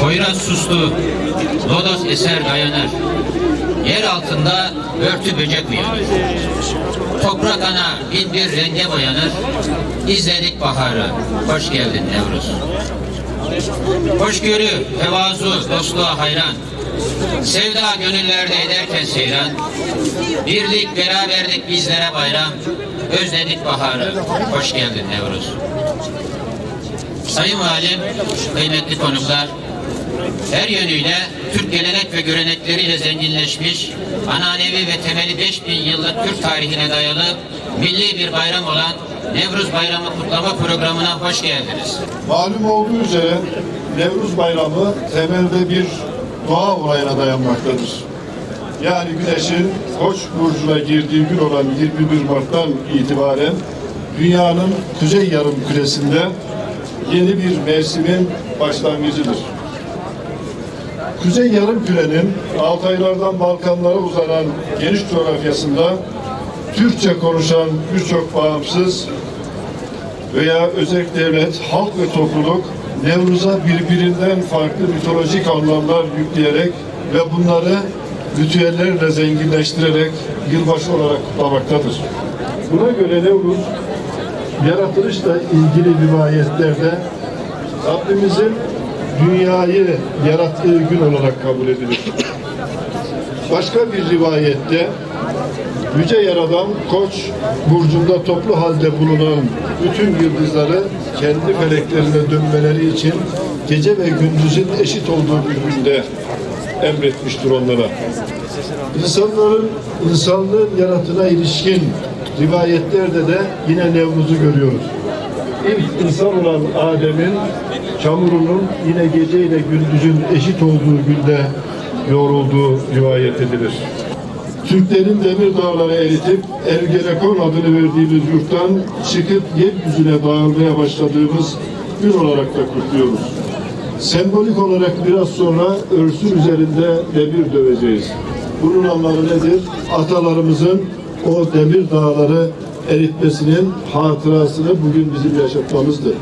Poyraz suslu, Lodos eser dayanır. Yer altında örtü böcek uyanır. Toprak ana bin bir renge boyanır. İzledik baharı, hoş geldin Nevruz. Hoşgörü, tevazu, dostluğa hayran. Sevda gönüllerde ederken seyran. Birlik, beraberlik bizlere bayram. Özledik baharı, hoş geldin Nevruz. Sayın Valim, kıymetli konuklar, her yönüyle Türk gelenek ve görenekleriyle zenginleşmiş, ananevi ve temeli 5000 yıllık Türk tarihine dayalı milli bir bayram olan Nevruz Bayramı kutlama programına hoş geldiniz. Malum olduğu üzere Nevruz Bayramı temelde bir doğa olayına dayanmaktadır. Yani güneşin Koç burcuna girdiği gün olan 21 Mart'tan itibaren dünyanın kuzey yarım küresinde yeni bir mevsimin başlangıcıdır. Kuzey yarım kürenin Altaylardan Balkanlara uzanan geniş coğrafyasında Türkçe konuşan birçok bağımsız veya özel devlet, halk ve topluluk Nevruz'a birbirinden farklı mitolojik anlamlar yükleyerek ve bunları ritüellerle zenginleştirerek yılbaşı olarak kutlamaktadır. Buna göre Nevruz, yaratılışla ilgili rivayetlerde Rabbimizin dünyayı yarattığı gün olarak kabul edilir. Başka bir rivayette Yüce Yaradan Koç burcunda toplu halde bulunan bütün yıldızları kendi feleklerine dönmeleri için gece ve gündüzün eşit olduğu bir günde emretmiştir onlara. İnsanların, insanlığın yaratına ilişkin rivayetlerde de yine Nevruz'u görüyoruz. İlk insan olan Adem'in çamurunun yine gece ile gündüzün eşit olduğu günde yoğrulduğu rivayet edilir. Türklerin demir dağları eritip Ergenekon adını verdiğimiz yurttan çıkıp yeryüzüne dağılmaya başladığımız gün olarak da kutluyoruz. Sembolik olarak biraz sonra örsün üzerinde demir döveceğiz. Bunun anlamı nedir? Atalarımızın o demir dağları eritmesinin hatırasını bugün bizim yaşatmamızdır.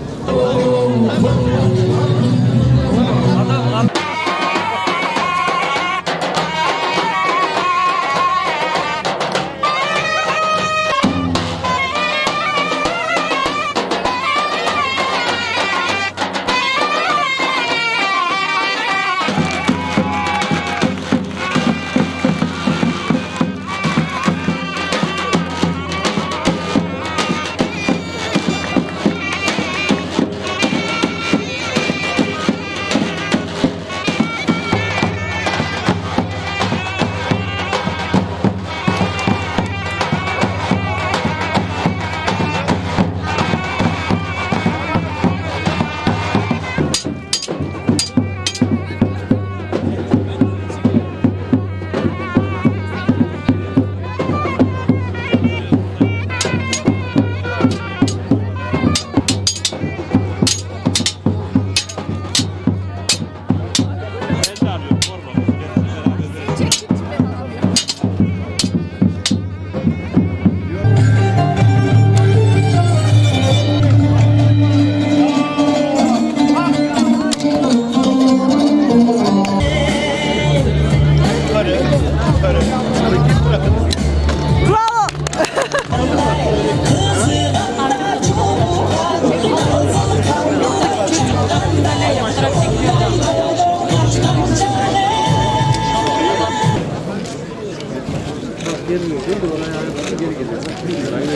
gelmiyor. Bir dolara geri geliyor. Bir lirayla